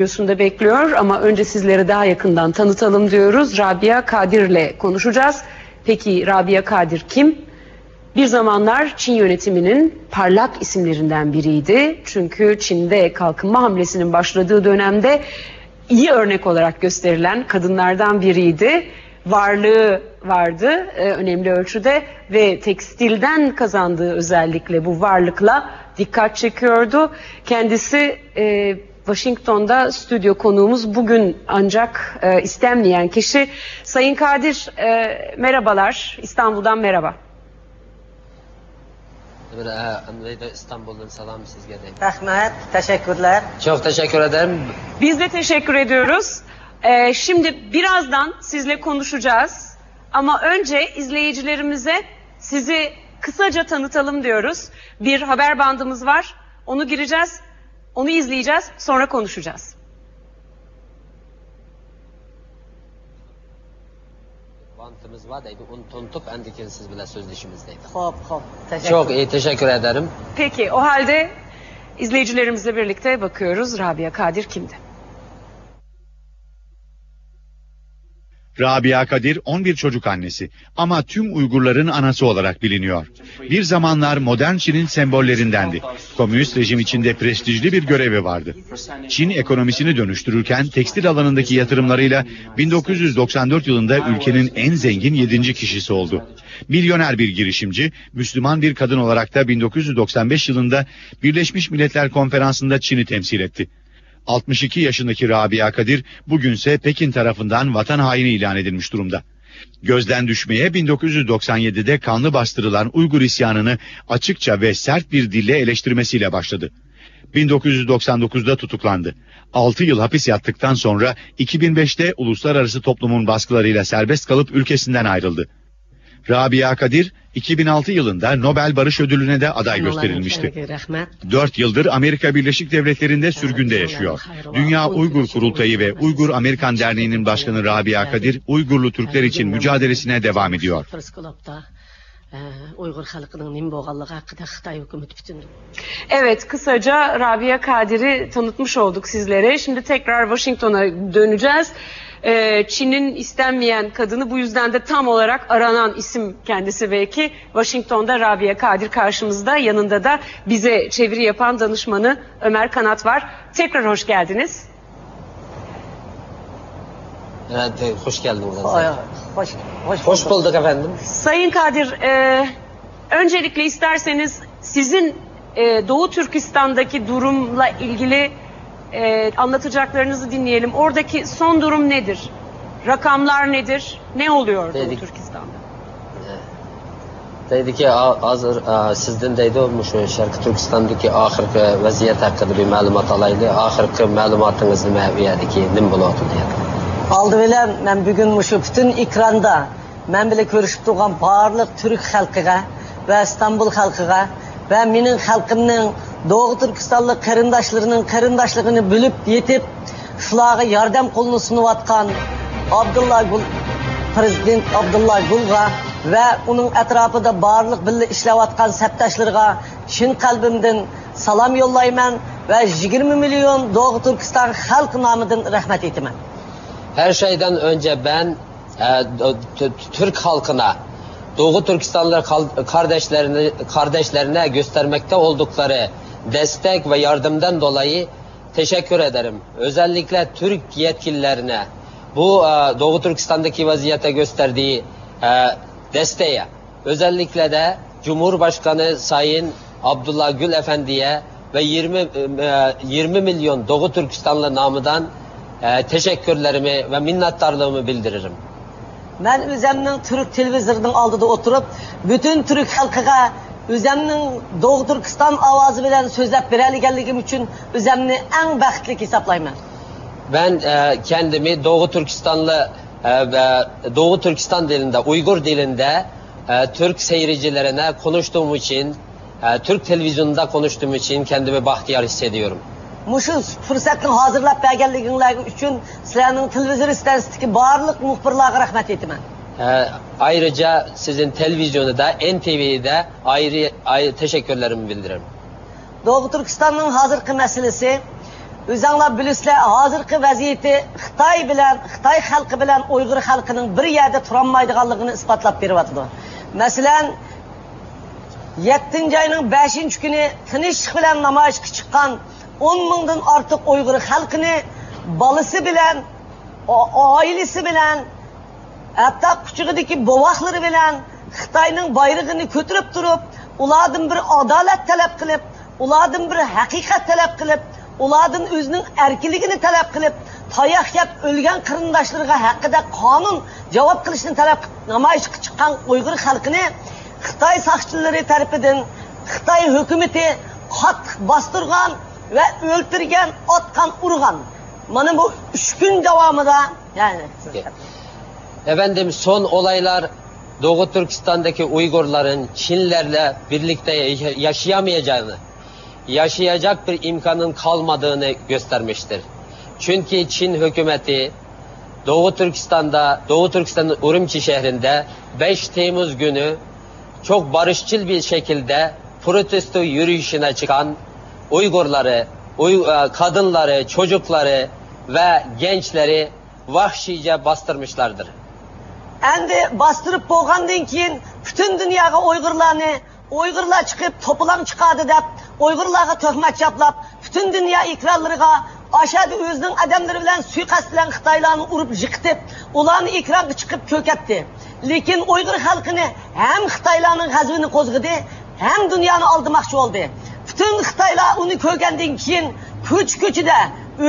stüdyosunda bekliyor ama önce sizleri daha yakından tanıtalım diyoruz. Rabia Kadir'le konuşacağız. Peki Rabia Kadir kim? Bir zamanlar Çin yönetiminin parlak isimlerinden biriydi. Çünkü Çin'de kalkınma hamlesinin başladığı dönemde iyi örnek olarak gösterilen kadınlardan biriydi. Varlığı vardı e, önemli ölçüde ve tekstilden kazandığı özellikle bu varlıkla dikkat çekiyordu. Kendisi e, Washington'da stüdyo konuğumuz bugün ancak e, istenmeyen kişi Sayın Kadir e, merhabalar İstanbul'dan merhaba. E, de İstanbul'dan selam sizge deyim. Rahmet, teşekkürler. Çok teşekkür ederim. Biz de teşekkür ediyoruz. E, şimdi birazdan sizle konuşacağız ama önce izleyicilerimize sizi kısaca tanıtalım diyoruz. Bir haber bandımız var onu gireceğiz onu izleyeceğiz sonra konuşacağız. Vantımız var deydi. Onu tutup endikin siz bile sözleşimizdeydi. Hop hop, teşekkür. Çok iyi teşekkür ederim. Peki o halde izleyicilerimizle birlikte bakıyoruz Rabia Kadir kimdi? Rabia Kadir 11 çocuk annesi ama tüm Uygurların anası olarak biliniyor. Bir zamanlar modern Çin'in sembollerindendi. Komünist rejim içinde prestijli bir görevi vardı. Çin ekonomisini dönüştürürken tekstil alanındaki yatırımlarıyla 1994 yılında ülkenin en zengin 7. kişisi oldu. Milyoner bir girişimci, Müslüman bir kadın olarak da 1995 yılında Birleşmiş Milletler Konferansı'nda Çin'i temsil etti. 62 yaşındaki Rabia Kadir bugünse Pekin tarafından vatan haini ilan edilmiş durumda. Gözden düşmeye 1997'de kanlı bastırılan Uygur isyanını açıkça ve sert bir dille eleştirmesiyle başladı. 1999'da tutuklandı. 6 yıl hapis yattıktan sonra 2005'te uluslararası toplumun baskılarıyla serbest kalıp ülkesinden ayrıldı. Rabia Kadir 2006 yılında Nobel Barış Ödülü'ne de aday gösterilmişti. Rahmet. 4 yıldır Amerika Birleşik Devletleri'nde sürgünde yaşıyor. Dünya Uygur Kurultayı ve Uygur Amerikan Derneği'nin başkanı Rabia Kadir, Uygurlu Türkler için mücadelesine devam ediyor. E, Uygur halkının nim boğallığı hakkında Xitay hükümeti bütün Evet kısaca Rabia Kadir'i tanıtmış olduk sizlere. Şimdi tekrar Washington'a döneceğiz. Ee, Çin'in istenmeyen kadını bu yüzden de tam olarak aranan isim kendisi belki. Washington'da Rabia Kadir karşımızda yanında da bize çeviri yapan danışmanı Ömer Kanat var. Tekrar hoş geldiniz. Evet, e, hoş geldiniz. Hoş, hoş, hoş, Hoş bulduk efendim. Sayın Kadir, e, öncelikle isterseniz sizin e, Doğu Türkistan'daki durumla ilgili e, anlatacaklarınızı dinleyelim. Oradaki son durum nedir? Rakamlar nedir? Ne oluyor Dedik. Türkistan'da? Ee, Deydiki hazır sizdən deydi olmuşu Şərqi Türkistandakı axırki vəziyyət haqqında bir məlumat alaydı. Axırki məlumatınız nə vəziyyədir ki, nim bulatı deyə. Aldı belə mən bu gün bütün ekranda mən belə görüşüb durğan barlıq türk xalqına və İstanbul xalqına və mənim xalqımın Doğu Türkistanlı karındaşlarının karındaşlığını bölüp yetip şulağa yardım kolunu sunuvatkan Abdullah Gül Prezident Abdullah Gül'a ve onun etrafında barlık birle işlevatkan septaşlarına Çin kalbimden salam yollayman ve 20 milyon Doğu Türkistan halk namıdan rahmet etimen. Her şeyden önce ben e, Türk halkına, Doğu Türkistanlı kardeşlerine, kardeşlerine göstermekte oldukları destek ve yardımdan dolayı teşekkür ederim. Özellikle Türk yetkililerine bu e, Doğu Türkistan'daki vaziyete gösterdiği e, desteğe, özellikle de Cumhurbaşkanı Sayın Abdullah Gül Efendi'ye ve 20 e, 20 milyon Doğu Türkistanlı namıdan e, teşekkürlerimi ve minnettarlığımı bildiririm. Ben özümün Türk televizyonunun aldıda oturup bütün Türk halkıga özümün Doğu Türkistan avazı bilen sözlep bereligenligim için özümni en baxtli hesaplayman. Ben e, kendimi Doğu Türkistanlı e, ve Doğu Türkistan dilinde, Uygur dilinde e, Türk seyircilerine konuştuğum için, e, Türk televizyonunda konuştuğum için kendimi bahtiyar hissediyorum. Muşu fırsatını hazırlap bergenliginler için sizlerin televizyon istansiyasındaki barlık muhbirlerine rahmet etimen. E, ayrıca sizin televizyonu da NTV'de ayrı, ayrı teşekkürlerimi bildiririm. Doğu Türkistan'ın hazırkı meselesi O'zinglar bilasizlar, hozirgi vaziyati Xitoy bilan, Xitoy xalqi bilan Uyg'ur xalqining bir yerda turolmaydiganligini isbotlab beryapti. Masalan, 7 ayning 5 kuni tinchlik bilan namoyishga chiqqan 10 mingdan ortiq Uyg'ur xalqini bolasi bilan, o- oilasi bilan, hatto quchug'idagi bovoqlari bilan Xitoyning bayrog'ini ko'tarib turib, ulardan bir adolat talab qilib, ulardan bir haqiqat talab qilib, ulardan o'zining erkinligini talab qilib, tayoq yeb o'lgan qarindoshlarga haqida qonun javob qilishni talab qilib namoyishga chiqqan Uyg'ur xalqini Xitoy soqchilari tarafidan Xitoy hukumati qattiq bostirgan va o'ltirgan, otgan, urgan. Mana bu 3 kun davomida, ya'ni Efendim son olaylar Doğu Türkistan'daki Uygurların Çinlerle birlikte ya- yaşayamayacağını, yaşayacak bir imkanın kalmadığını göstermiştir. Çünkü Çin hükümeti Doğu Türkistan'da, Doğu Türkistan'ın Urumçi şehrinde 5 Temmuz günü çok barışçıl bir şekilde protesto yürüyüşüne çıkan Uygurları, Uy- e, kadınları, çocukları ve gençleri vahşice bastırmışlardır. Endi bostirib bo'lgandan keyin butun dunyoga uyg'urlarni uyg'urlar chiqib to'plam chiqadi deb uyg'urlarga tuhmat chaplab butun dunyo ekranlariga ashadi o'zining odamlari bilan suiqasd bilan xitoylarni urib yiqitib ularni ekranga chiqib ko'katdi. Lekin uyg'ur xalqini ham xitoylarning g'azvini qo'zg'adi ham dunyoni aldamoqchi bo'ldi. Butun xitoylar uni ko'rgandan keyin ko'ch ko'chida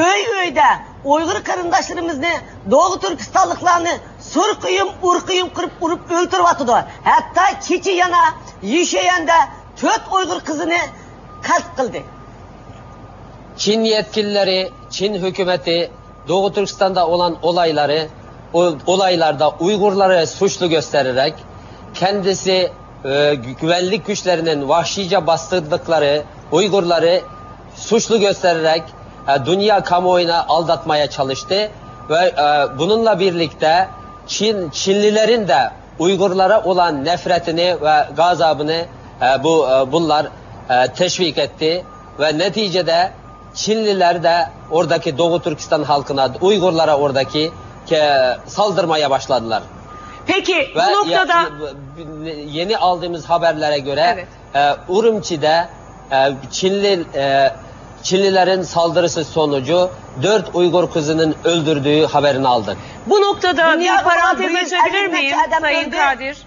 uy uyda uyg'ur qarindoshlarimizni doğu turkistonliklarni surqiyim urqiyim qilib urib o'ltiryotidi hatto kecha yana yishayanda to'rt uyg'ur qizini qatl qildi Çin yetkilileri, Çin hükümeti Doğu Türkistan'da olan olayları, olaylarda Uygurları suçlu göstererek kendisi e, güvenlik güçlerinin vahşice bastırdıkları Uygurları suçlu göstererek e, dünya kamuoyuna aldatmaya çalıştı ve e, bununla birlikte Çin Çinlilerin de Uygurlara olan nefretini ve gazabını e, bu e, bunlar e, teşvik etti ve neticede Çinliler de oradaki Doğu Türkistan halkına, Uygurlara oradaki ke, saldırmaya başladılar. Peki Ve bu noktada ya- yeni aldığımız haberlere göre e, Urumçi'de e, Çinli e, Çinlilerin saldırısı sonucu dört Uygur kızının öldürdüğü haberini aldık. bu noktada Dünya bir parantez açabilir miyim Sayın. Kadir?